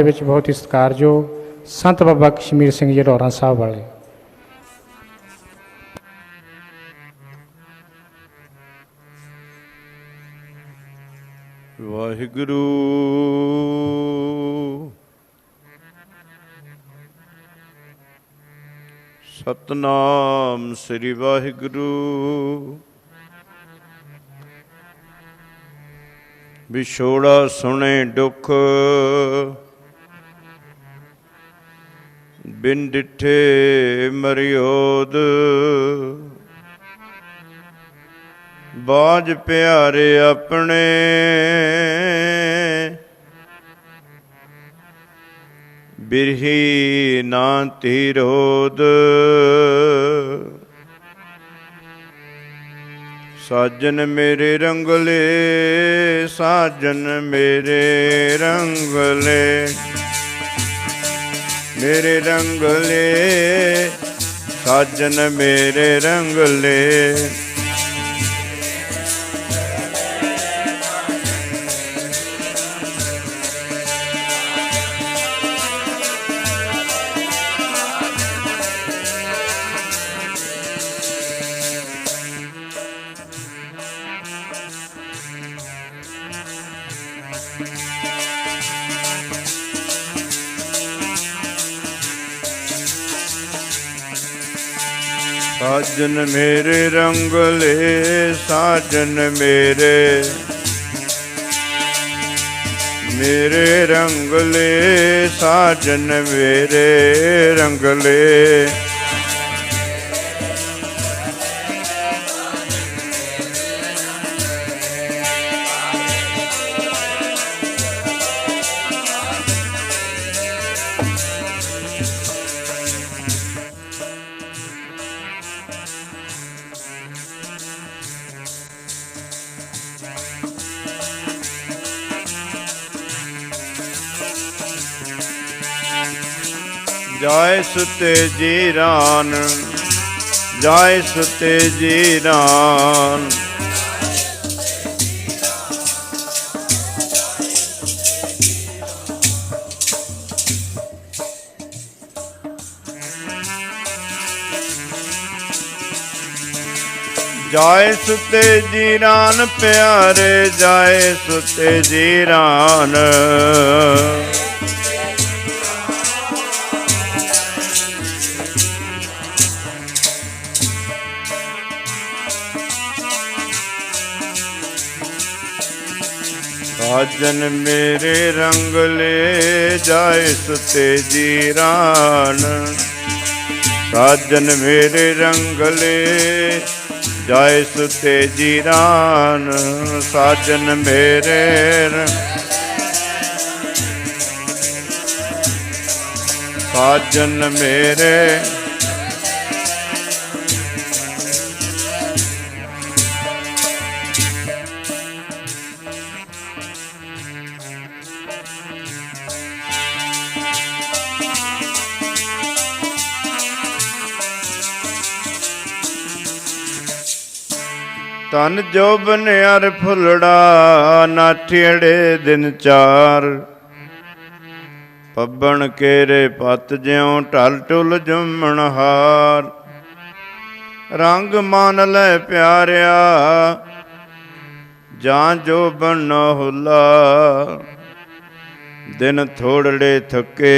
ਦੇ ਵਿੱਚ ਬਹੁਤ ਹੀ ਸਤਿਕਾਰਯੋਗ ਸੰਤ ਬਾਬਾ ਕਸ਼ਮੀਰ ਸਿੰਘ ਜੀ ਰੋਰਾਂ ਸਾਹਿਬ ਵਾਲੇ। ਵਾਹਿਗੁਰੂ। ਸਤਨਾਮ ਸ੍ਰੀ ਵਾਹਿਗੁਰੂ। ਵਿਛੋੜਾ ਸੁਣੇ ਦੁੱਖ। ਬਿਨ ਡਿਠੇ ਮਰਿਓਦ। ਬਾਜ ਪਿਆਰੇ ਆਪਣੇ। ਬਿਰਹੀ ਨਾ ਤੀਰੋਦ ਸਾਜਨ ਮੇਰੇ ਰੰਗਲੇ, ਸਾਜਨ ਮੇਰੇ ਰੰਗਲੇ। ਮੇਰੇ ਰੰਗਲੇ ਸਾਜਨ ਮੇਰੇ ਰੰਗਲੇ ਸਾਜਨ ਮੇਰੇ ਰੰਗਲੇ ਸਾਜਨ ਮੇਰੇ। ਮੇਰੇ ਰੰਗਲੇ ਸਾਜਨ ਮੇਰੇ ਰੰਗਲੇ ਜਾਏ ਸੁਤੇ ਜੀ ਰਾਨ ਜਾਏ ਸੁਤੇ ਜੀ ਰਾਨ ਜਾਏ ਸੁਤੇ ਜੀਰਾਨ, ਪਿਆਰੇ ਜਾਏ ਸੁਤੇ ਜੀਰਾਨ। ਸਾਜਨ ਮੇਰੇ ਰੰਗਲੇ ਜਾਏ ਸੁਤੇ ਜੀ ਰਾਨ ਸਾਜਨ ਮੇਰੇ ਰੰਗਲੇ ਜਾਏ ਸੁਤੇ ਜੀ ਰਾਨ ਸਾਜਨ ਮੇਰੇ ਸਾਜਨ ਮੇਰੇ ਤਨ ਜੋਬਨ ਅਰ ਫੁੱਲੜਾ ਨਾਠੀੜੇ ਦਿਨ ਚਾਰ। ਪੱਬਣ ਕੇਰੇ ਪਤ ਜਿਉ ਢਲ ਟੁਲ ਜੰਮਣ ਹਾਰ। ਰੰਗ ਮਨ ਲੈ ਪਿਆਰਿਆ, ਜਾਂ ਜੋ ਬਨ ਹੁਲਾ, ਦਿਨ ਥੋੜੜੇ ਥੱਕੇ।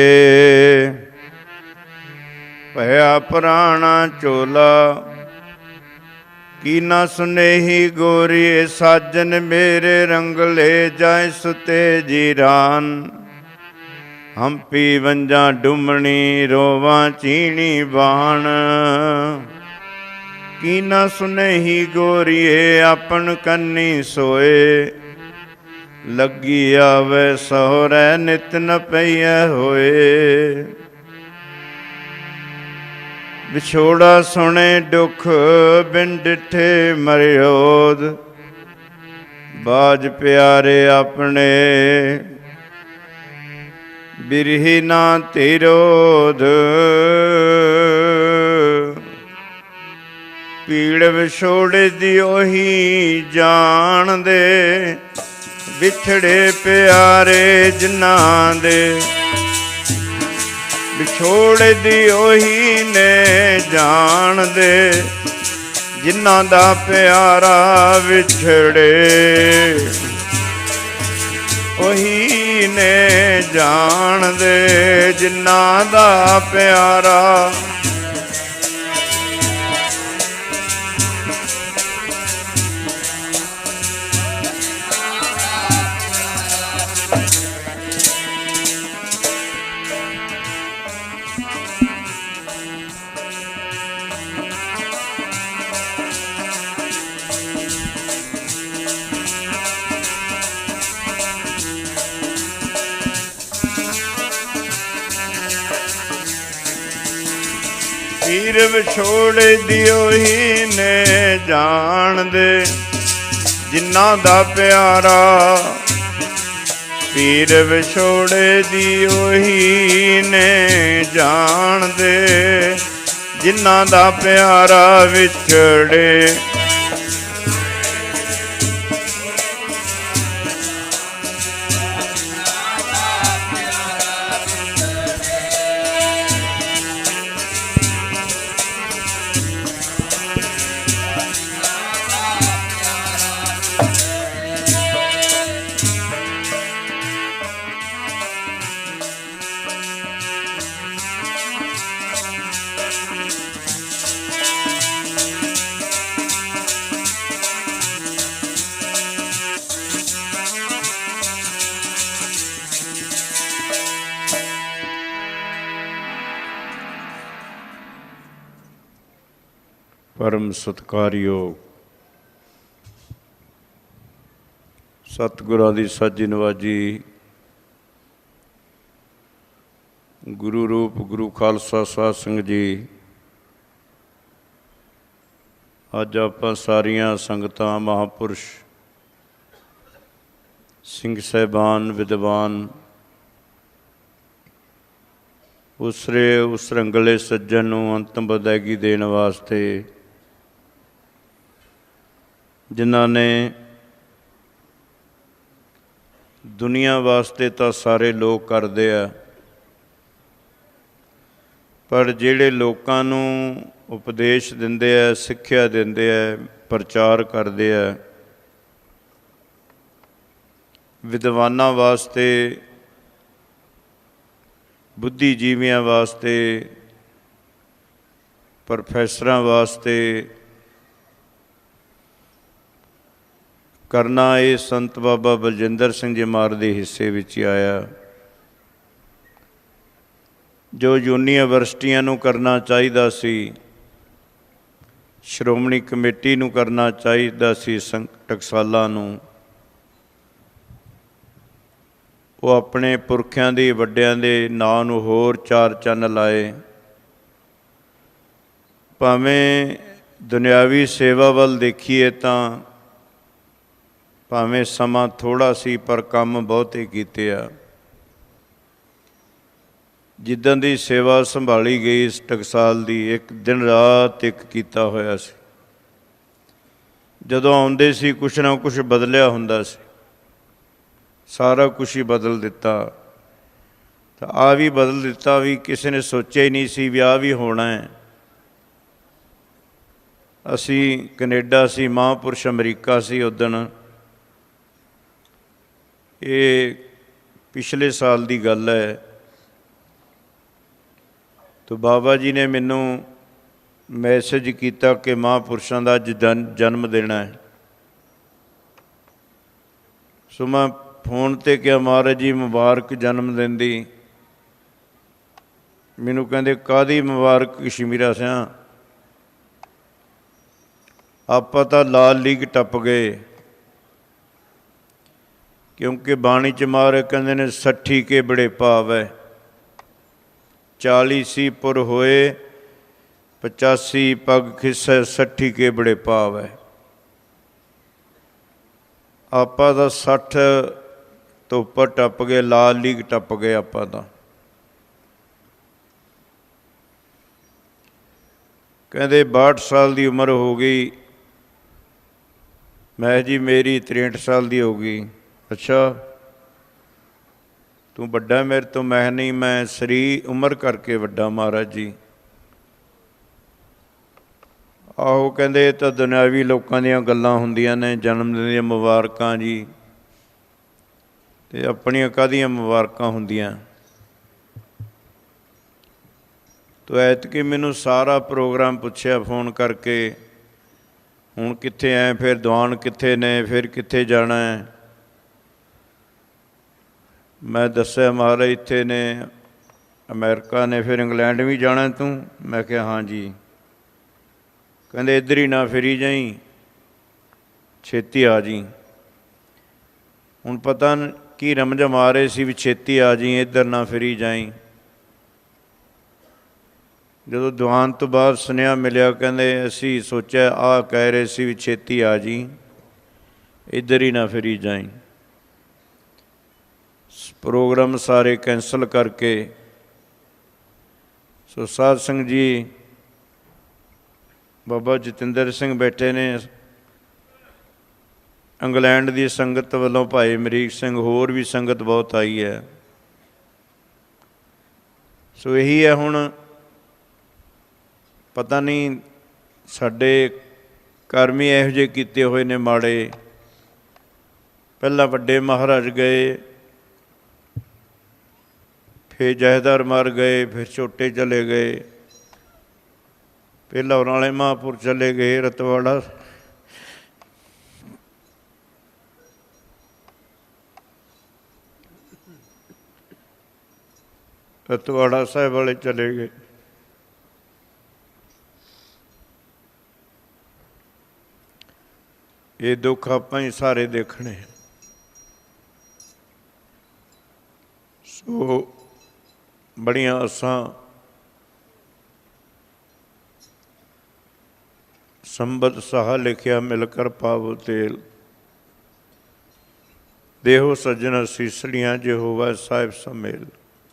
ਭਇਆ ਪ੍ਰਾਣਾ ਚੋਲਾ ਕੀ ਨਾ ਸੁਨੇਹੀ ਗੋਰੀਏ, ਸਾਜਨ ਮੇਰੇ ਰੰਗ ਰੰਗਲੇ ਜਾਇ ਸੁਤੇ ਜੀਰਾਨ। ਹੰਪੀ ਵੰਜਾ ਡੁਮਣੀ, ਰੋਵਾਂ ਚੀਣੀ ਬਾਣ। ਕੀ ਨਾ ਸੁਨੇਹੀ ਗੋਰੀਏ, ਆਪਣ ਕੰਨੀ ਸੋਏ। ਲੱਗੀ ਆਵੇ ਸਹੁਰੈ, ਨਿਤ ਨ ਪਈਐ ਹੋਏ। ਵਿਛੋੜਾ ਸੁਣੇ ਦੁਖ ਬਿਨ ਡਿਠੇ ਮਰਿਓਦ। ਬਾਜ ਪਿਆਰੇ ਆਪਣੇ ਬਿਰਹੀ ਨਾ ਤੇਰੋਧ ਪੀੜ ਵਿਛੋੜੇ ਦੀ ਉਹੀ ਜਾਣਦੇ ਵਿਛੜੇ ਪਿਆਰੇ ਜਿਨ੍ਹਾਂ ਦੇ। ਵਿਛੋੜੇ ਉਹੀ ਨੇ ਜਾਣਦੇ ਜਿਨ੍ਹਾਂ ਦਾ ਪਿਆਰਾ ਵਿਛੜੇ। ਉਹੀ ਨੇ ਜਾਣਦੇ ਜਿਨ੍ਹਾਂ ਦਾ ਪਿਆਰਾ ਪੀਰ ਵਿਛੋੜੇ ਦਿਓ ਹੀ ਨੇ ਜਾਣਦੇ ਜਿਨ੍ਹਾਂ ਦਾ ਪਿਆਰਾ ਪੀਰ ਵਿਛੋੜੇ ਦਿਓ ਹੀ ਨੇ ਜਾਣਦੇ ਜਿਨ੍ਹਾਂ ਦਾ ਪਿਆਰਾ ਵਿਛੜੇ ਪਰਮ ਸਤਕਾਰਯੋਗ ਸਤਿਗੁਰਾਂ ਦੀ ਸਾਜੀ ਨਵਾਜੀ। ਗੁਰੂ ਰੂਪ, ਗੁਰੂ ਖਾਲਸਾ, ਸਾਧ ਸੰਗਤ ਜੀ। ਅੱਜ ਆਪਾਂ ਸਾਰੀਆਂ ਸੰਗਤਾਂ, ਮਹਾਪੁਰਸ਼, ਸਿੰਘ ਸਹਿਬਾਨ, ਵਿਦਵਾਨ, ਉਸਰੇ, ਉਸ ਰੰਗਲੇ ਸੱਜਣ ਨੂੰ ਅੰਤਮ ਬਦਾਇਗੀ ਦੇਣ ਵਾਸਤੇ ਜਿਨ੍ਹਾਂ ਨੇ ਦੁਨੀਆ ਵਾਸਤੇ ਤਾਂ ਸਾਰੇ ਲੋਕ ਕਰਦੇ ਆ, ਪਰ ਜਿਹੜੇ ਲੋਕਾਂ ਨੂੰ ਉਪਦੇਸ਼ ਦਿੰਦੇ ਆ, ਸਿੱਖਿਆ ਦਿੰਦੇ ਆ, ਪ੍ਰਚਾਰ ਕਰਦੇ ਆ, ਵਿਦਵਾਨਾਂ ਵਾਸਤੇ, ਬੁੱਧੀਜੀਵੀਆਂ ਵਾਸਤੇ, ਪ੍ਰੋਫੈਸਰਾਂ ਵਾਸਤੇ ਕਰਨਾ ਇਹ ਸੰਤ ਬਾਬਾ ਬਲਜਿੰਦਰ ਸਿੰਘ ਜੀ ਮਾਰ ਦੇ ਹਿੱਸੇ ਵਿੱਚ ਹੀ ਆਇਆ। ਜੋ ਯੂਨੀਵਰਸਿਟੀਆਂ ਨੂੰ ਕਰਨਾ ਚਾਹੀਦਾ ਸੀ, ਸ਼੍ਰੋਮਣੀ ਕਮੇਟੀ ਨੂੰ ਕਰਨਾ ਚਾਹੀਦਾ ਸੀ ਸੰਘ ਟਕਸਾਲਾਂ ਨੂੰ, ਉਹ ਆਪਣੇ ਪੁਰਖਿਆਂ ਦੇ, ਵੱਡਿਆਂ ਦੇ ਨਾਂ ਨੂੰ ਹੋਰ ਚਾਰ ਚੰਨ ਲਾਏ। ਭਾਵੇਂ ਦੁਨਿਆਵੀ ਸੇਵਾ ਵੱਲ ਦੇਖੀਏ ਤਾਂ ਭਾਵੇਂ ਸਮਾਂ ਥੋੜਾ ਸੀ, ਪਰ ਕੰਮ ਬਹੁਤੇ ਕੀਤੇ ਆ। ਜਿੱਦਾਂ ਦੀ ਸੇਵਾ ਸੰਭਾਲੀ ਗਈ, ਇਸ ਟਕਸਾਲ ਦੀ ਇੱਕ ਦਿਨ ਰਾਤ ਇੱਕ ਕੀਤਾ ਹੋਇਆ ਸੀ। ਜਦੋਂ ਆਉਂਦੇ ਸੀ, ਕੁਛ ਨਾ ਕੁਛ ਬਦਲਿਆ ਹੁੰਦਾ ਸੀ। ਸਾਰਾ ਕੁਝ ਹੀ ਬਦਲ ਦਿੱਤਾ। ਤਾਂ ਆ ਵੀ ਬਦਲ ਦਿੱਤਾ ਵੀ ਕਿਸੇ ਨੇ ਸੋਚਿਆ ਹੀ ਨਹੀਂ ਸੀ ਵੀ ਆ ਵੀ ਹੋਣਾ ਹੈ। ਅਸੀਂ ਕੈਨੇਡਾ ਸੀ, ਮਹਾਂਪੁਰਸ਼ ਅਮਰੀਕਾ ਸੀ ਉਦਣ ਇਹ ਪਿਛਲੇ ਸਾਲ ਦੀ ਗੱਲ ਹੈ। ਤਾਂ ਬਾਬਾ ਜੀ ਨੇ ਮੈਨੂੰ ਮੈਸੇਜ ਕੀਤਾ ਕਿ ਮਹਾਂਪੁਰਸ਼ਾਂ ਦਾ ਅੱਜ ਜਨ- ਜਨਮ ਦਿਨ ਹੈ। ਸੋ ਮੈਂ ਫੋਨ ਤੇ ਕਿਹਾ, ਮਹਾਰਾਜ ਜੀ, ਮੁਬਾਰਕ ਜਨਮ ਦਿਨ ਦੀ। ਮੈਨੂੰ ਕਹਿੰਦੇ ਕਾਦੀ ਮੁਬਾਰਕ ਕਸ਼ਮੀਰਾ ਸਿਆ? ਆਪਾਂ ਤਾਂ ਲਾਲ ਲੀਗ ਟੱਪ ਗਏ। ਕਿਉਂਕਿ ਬਾਣੀ ਚ ਮਾਰੇ ਕਹਿੰਦੇ ਨੇ 60 ਕੇ ਬੜੇ ਭਾਵ। ਹੈ 40 ਸੀ ਪੁਰ ਹੋਏ 85 ਪਗ ਖਿਸੈ 60 ਕੇ ਬੜੇ ਭਾਵ। ਹੈ ਆਪਾਂ ਦਾ 60 ਤੋਂ ਉੱਪਰ ਟੱਪ ਗਏ, ਲਾਲ ਲੀਗ ਟੱਪ ਗਏ ਆਪਾਂ ਦਾ ਕਹਿੰਦੇ 62 ਸਾਲ ਦੀ ਉਮਰ ਹੋ ਗਈ, ਮੈਂ ਜੀ ਮੇਰੀ 63 ਸਾਲ ਦੀ ਹੋ ਗਈ। ਅੱਛਾ। ਤੂੰ ਵੱਡਾ ਮੇਰੇ ਤੋਂ, ਮੈਂ ਨਹੀਂ, ਮੈਂ ਸਰੀ ਉਮਰ ਕਰਕੇ ਵੱਡਾ ਮਹਾਰਾਜ ਜੀ। ਆਹੋ ਕਹਿੰਦੇ, ਇਹ ਤਾਂ ਦੁਨਿਆਵੀ ਲੋਕਾਂ ਦੀਆਂ ਗੱਲਾਂ ਹੁੰਦੀਆਂ ਨੇ, ਜਨਮ ਦਿਨ ਦੀਆਂ ਮੁਬਾਰਕਾਂ ਜੀ। ਤੇ ਆਪਣੀਆਂ ਕਾਹਦੀਆਂ ਮੁਬਾਰਕਾਂ ਹੁੰਦੀਆਂ? ਤੋ ਐਤਕੀ ਮੈਨੂੰ ਸਾਰਾ ਪ੍ਰੋਗਰਾਮ ਪੁੱਛਿਆ ਫੋਨ ਕਰਕੇ, ਹੁਣ ਕਿੱਥੇ ਐ, ਫਿਰ ਦੀਵਾਨ ਕਿੱਥੇ ਨੇ, ਫਿਰ ਕਿੱਥੇ ਜਾਣਾ ਹੈ? ਮੈਂ ਦੱਸਿਆ ਮਹਾਰਾਜ ਇੱਥੇ ਨੇ, ਅਮਰੀਕਾ ਨੇ, ਫਿਰ ਇੰਗਲੈਂਡ ਵੀ ਜਾਣਾ ਤੂੰ? ਮੈਂ ਕਿਹਾ, ਹਾਂ ਜੀ। ਕਹਿੰਦੇ, ਇੱਧਰ ਹੀ ਨਾ ਫਿਰੀ ਜਾਈ, ਛੇਤੀ ਆ ਜੀ ਹੁਣ ਪਤਾ ਨ- ਕੀ ਆ ਰਹੇ ਸੀ ਵੀ ਛੇਤੀ ਆ ਜੀ ਇੱਧਰ ਨਾ ਫਿਰੀ ਜਾਈ। ਜਦੋਂ ਦੀਵਾਨ ਤੋਂ ਬਾਅਦ ਸੁਨੇਹਾ ਮਿਲਿਆ, ਕਹਿੰਦੇ, ਅਸੀਂ ਸੋਚਿਆ ਆ ਕਹਿ ਰਹੇ ਸੀ ਵੀ ਛੇਤੀ ਆ ਜੀ ਇੱਧਰ ਹੀ ਨਾ ਫਿਰੀ ਜਾਈ। ਪ੍ਰੋਗਰਾਮ ਸਾਰੇ ਕੈਂਸਲ ਕਰਕੇ ਸੋ ਸਾਧ ਸੰਗਤ ਜੀ, ਬਾਬਾ ਜਤਿੰਦਰ ਸਿੰਘ ਬੈਠੇ ਨੇ। ਇੰਗਲੈਂਡ ਦੀ ਸੰਗਤ ਵੱਲੋਂ ਭਾਈ ਅਮਰੀਕ ਸਿੰਘ, ਹੋਰ ਵੀ ਸੰਗਤ ਬਹੁਤ ਆਈ ਹੈ। ਸੋ ਇਹੀ ਹੈ ਹੁਣ, ਪਤਾ ਨਹੀਂ ਸਾਡੇ ਕਰਮੀ ਇਹੋ ਜਿਹੇ ਕੀਤੇ ਹੋਏ ਨੇ ਮਾੜੇ। ਪਹਿਲਾਂ ਵੱਡੇ ਮਹਾਰਾਜ ਗਏ। ਫਿਰ ਜਹਦਰ ਮਰ ਗਏ ਫਿਰ ਛੋਟੇ ਚਲੇ ਗਏ ਪਹਿਲਾਂ ਉਹਨਾਂ ਵਾਲੇ ਮਹਾਂਪੁਰ ਚਲੇ ਗਏ ਰਤਵਾੜਾ ਰਤਵਾੜਾ ਸਾਹਿਬ ਵਾਲੇ ਚਲੇ ਗਏ ਇਹ ਦੁੱਖ ਆਪਾਂ ਹੀ ਸਾਰੇ ਦੇਖਣੇ ਆ। ਸੋ ਬੜੀਆਂ ਅਸਾਂ ਸੰਬਤ ਸਹਾ ਲਿਖਿਆ ਮਿਲ ਕਰ ਪਾਵੋ ਤੇਲ। ਦੇਹੋ ਸੱਜਣ ਸੀਸੜੀਆਂ ਜੇ ਹੋਵੇ ਸਾਹਿਬ ਸਮੇਲ।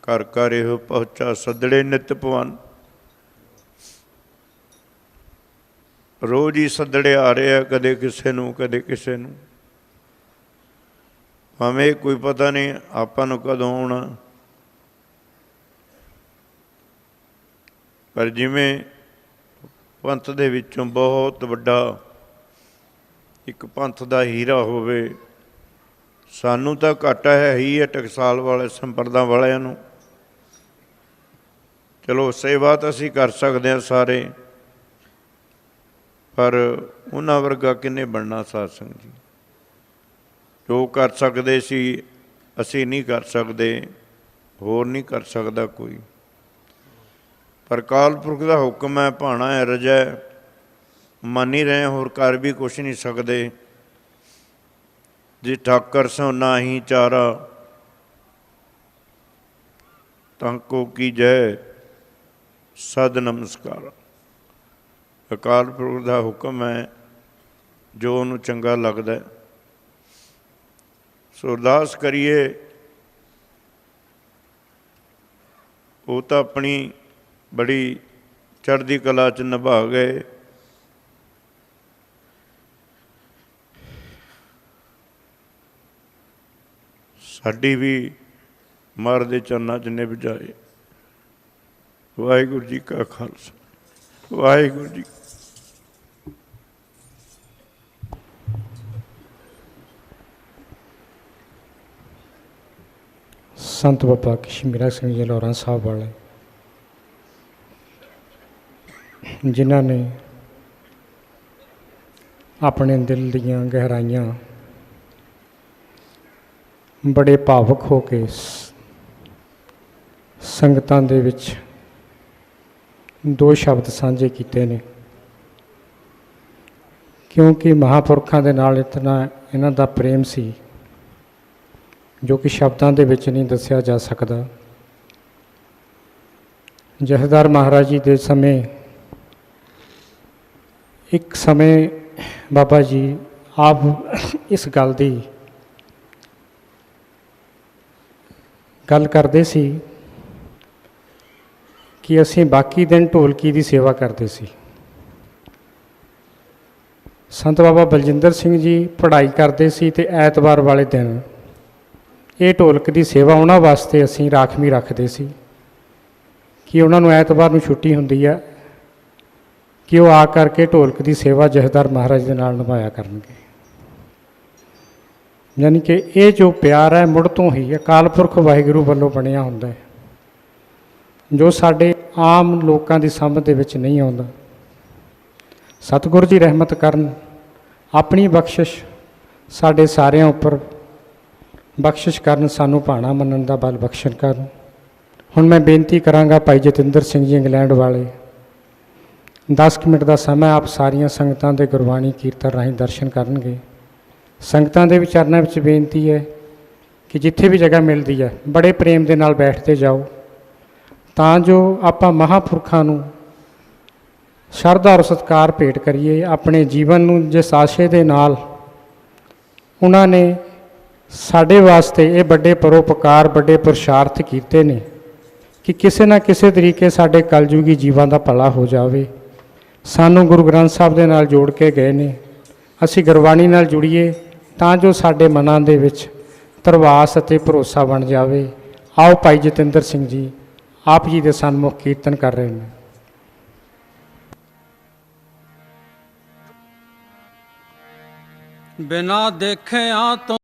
ਕਰ ਕਰ ਇਹੋ ਪਹੁੰਚਾ ਸਦੜੇ ਨਿਤ ਪਵਨ ਰੋਜ਼ ਹੀ ਸੱਦੜੇ ਆ ਰਹੇ ਆ ਕਦੇ ਕਿਸੇ ਨੂੰ, ਕਦੇ ਕਿਸੇ ਨੂੰ। ਭਾਵੇਂ ਕੋਈ ਪਤਾ ਨਹੀਂ ਆਪਾਂ ਨੂੰ ਕਦੋਂ ਆਉਣਾ। ਪਰ ਜਿਵੇਂ ਪੰਥ ਦੇ ਵਿੱਚੋਂ ਬਹੁਤ ਵੱਡਾ ਇੱਕ ਪੰਥ ਦਾ ਹੀਰਾ ਹੋਵੇ, ਸਾਨੂੰ ਤਾਂ ਘਾਟਾ ਹੈ ਹੀ ਹੈ ਟਕਸਾਲ ਵਾਲੇ, ਸੰਪਰਦਾ ਵਾਲਿਆਂ ਨੂੰ। ਚਲੋ, ਸੇਵਾ ਤਾਂ ਅਸੀਂ ਕਰ ਸਕਦੇ ਹਾਂ ਸਾਰੇ, ਪਰ ਉਹਨਾਂ ਵਰਗਾ ਕਿੰਨੇ ਬਣਨਾ ਸਾਧ ਸੰਗਤ ਜੀ? ਜੋ ਕਰ ਸਕਦੇ ਸੀ, ਅਸੀਂ ਨਹੀਂ ਕਰ ਸਕਦੇ, ਹੋਰ ਨਹੀਂ ਕਰ ਸਕਦਾ ਕੋਈ। ਪਰ ਕਾਲ ਪੁਰਖ ਦਾ ਹੁਕਮ ਹੈ, ਭਾਣਾ ਹੈ, ਰਜੈ। ਮੰਨ ਹੀ ਰਹੇ ਹੋਰ ਕਰ ਵੀ ਕੁਛ ਨਹੀਂ ਸਕਦੇ। ਜੇ ਠਾਕਰ ਸੋ ਨਾਹੀ ਚਾਰਾ, ਤਾਂ ਕੋ ਕੀ ਜੈ? ਸਦ ਨਮਸਕਾਰ। ਅਕਾਲ ਪੁਰਖ ਦਾ ਹੁਕਮ ਹੈ, ਜੋ ਉਹਨੂੰ ਚੰਗਾ ਲੱਗਦਾ ਹੈ। ਸੋ ਅਰਦਾਸ ਕਰੀਏ, ਉਹ ਤਾਂ ਆਪਣੀ ਬੜੀ ਚੜ੍ਹਦੀ ਕਲਾ ਚ ਨਿਭਾ ਗਏ। ਸਾਡੀ ਵੀ ਮਰ ਦੇ ਚਰਨਾਂ ਚ ਨਿਭ ਜਾਏ। ਵਾਹਿਗੁਰੂ ਜੀ ਕਾ ਖਾਲਸਾ, ਵਾਹਿਗੁਰੂ ਜੀ ਸੰਤ ਬਾਬਾ ਕਸ਼ਮੀਰਾ ਸਿੰਘ ਜੀ ਲੋਰਾਂ ਸਾਹਿਬ ਵਾਲੇ। ਜਿਨ੍ਹਾਂ ਨੇ ਆਪਣੇ ਦਿਲ ਦੀਆਂ ਗਹਿਰਾਈਆਂ ਬੜੇ ਭਾਵਕ ਹੋ ਕੇ ਸ- ਸੰਗਤਾਂ ਦੇ ਵਿੱਚ ਦੋ ਸ਼ਬਦ ਸਾਂਝੇ ਕੀਤੇ ਨੇ। ਕਿਉਂਕਿ ਮਹਾਪੁਰਖਾਂ ਦੇ ਨਾਲ ਇਤਨਾ ਇਹਨਾਂ ਦਾ ਪ੍ਰੇਮ ਸੀ, ਜੋ ਕਿ ਸ਼ਬਦਾਂ ਦੇ ਵਿੱਚ ਨਹੀਂ ਦੱਸਿਆ ਜਾ ਸਕਦਾ। ਜਥੇਦਾਰ ਮਹਾਰਾਜ ਜੀ ਦੇ ਸਮੇਂ ਇੱਕ ਸਮੇਂ ਬਾਬਾ ਜੀ ਆਪ ਇਸ ਗੱਲ ਦੀ ਗੱਲ ਕਰਦੇ ਸੀ ਕਿ ਅਸੀਂ ਬਾਕੀ ਦਿਨ ਢੋਲਕੀ ਦੀ ਸੇਵਾ ਕਰਦੇ ਸੀ। ਸੰਤ ਬਾਬਾ ਬਲਜਿੰਦਰ ਸਿੰਘ ਜੀ ਪੜ੍ਹਾਈ ਕਰਦੇ ਸੀ ਤੇ ਐਤਵਾਰ ਵਾਲੇ ਦਿਨ ਇਹ ਢੋਲਕ ਦੀ ਸੇਵਾ ਉਹਨਾਂ ਵਾਸਤੇ ਅਸੀਂ ਰਾਖਵੀਂ ਰੱਖਦੇ ਸੀ ਕਿ ਉਹਨਾਂ ਨੂੰ ਐਤਵਾਰ ਨੂੰ ਛੁੱਟੀ ਹੁੰਦੀ ਹੈ ਕਿ ਉਹ ਆ ਕਰਕੇ ਢੋਲਕ ਦੀ ਸੇਵਾ ਜਹਦਰ ਮਹਾਰਾਜ ਦੇ ਨਾਲ ਨਿਭਾਇਆ ਕਰਨਗੇ। ਯਾਨੀ ਕਿ ਇਹ ਜੋ ਪਿਆਰ ਹੈ ਮੁੜ ਤੋਂ ਹੀ ਅਕਾਲ ਪੁਰਖ ਵਾਹਿਗੁਰੂ ਵੱਲੋਂ ਬਣਿਆ ਹੁੰਦਾ ਹੈ। ਜੋ ਸਾਡੇ ਆਮ ਲੋਕਾਂ ਦੀ ਸਮਝ ਦੇ ਵਿੱਚ ਨਹੀਂ ਆਉਂਦਾ। ਸਤਿਗੁਰ ਜੀ ਰਹਿਮਤ ਕਰਨ, ਆਪਣੀ ਬਖਸ਼ਿਸ਼ ਸਾਡੇ ਸਾਰਿਆਂ ਉੱਪਰ ਬਖਸ਼ਿਸ਼ ਕਰਨ, ਸਾਨੂੰ ਭਾਣਾ ਮੰਨਣ ਦਾ ਬਲ ਬਖਸ਼ਣ ਕਰਨ। ਹੁਣ ਮੈਂ ਬੇਨਤੀ ਕਰਾਂਗਾ ਭਾਈ ਜਤਿੰਦਰ ਸਿੰਘ ਜੀ ਇੰਗਲੈਂਡ ਵਾਲੇ 10 ਕੁ ਮਿੰਟ ਦਾ ਸਮਾਂ ਆਪ ਸਾਰੀਆਂ ਸੰਗਤਾਂ ਦੇ ਗੁਰਬਾਣੀ ਕੀਰਤਨ ਰਾਹੀਂ ਦਰਸ਼ਨ ਕਰਨਗੇ। ਸੰਗਤਾਂ ਦੇ ਵਿਚਰਨਾਂ ਵਿੱਚ ਬੇਨਤੀ ਹੈ ਕਿ ਜਿੱਥੇ ਵੀ ਜਗ੍ਹਾ ਮਿਲਦੀ ਹੈ, ਬੜੇ ਪ੍ਰੇਮ ਦੇ ਨਾਲ ਬੈਠਦੇ ਜਾਓ। ਤਾਂ ਜੋ ਆਪਾਂ ਮਹਾਪੁਰਖਾਂ ਨੂੰ ਸ਼ਰਧਾ ਔਰ ਸਤਿਕਾਰ ਭੇਟ ਕਰੀਏ, ਆਪਣੇ ਜੀਵਨ ਨੂੰ ਜਿਸ ਆਸ਼ੇ ਦੇ ਨਾਲ ਉਹਨਾਂ ਨੇ ਸਾਡੇ ਵਾਸਤੇ ਇਹ ਵੱਡੇ ਪਰੋਪਕਾਰ ਵੱਡੇ ਪੁਰਸ਼ਾਰਥ ਕੀਤੇ ਨੇ ਕਿ ਕਿਸੇ ਨਾ ਕਿਸੇ ਤਰੀਕੇ ਸਾਡੇ ਕਲਯੁਗੀ ਜੀਵਾਂ ਦਾ ਭਲਾ ਹੋ ਜਾਵੇ। ਸਾਨੂੰ ਗੁਰੂ ਗ੍ਰੰਥ ਸਾਹਿਬ ਦੇ ਨਾਲ ਜੋੜ ਕੇ ਗਏ ਨੇ। ਅਸੀਂ ਗੁਰਬਾਣੀ ਨਾਲ ਜੁੜੀਏ ਤਾਂ ਜੋ ਸਾਡੇ ਮਨਾਂ ਦੇ ਵਿੱਚ ਤਰਵਾਸ ਅਤੇ ਭਰੋਸਾ ਬਣ ਜਾਵੇ। ਆਓ ਭਾਈ ਜਤਿੰਦਰ ਸਿੰਘ ਜੀ, ਆਪ ਜੀ ਦੇ ਸਨਮੁਖ ਕੀਰਤਨ ਕਰ ਰਹੇ ਨੇ। ਬਿਨਾ ਦੇਖਿਆ ਤੋਂ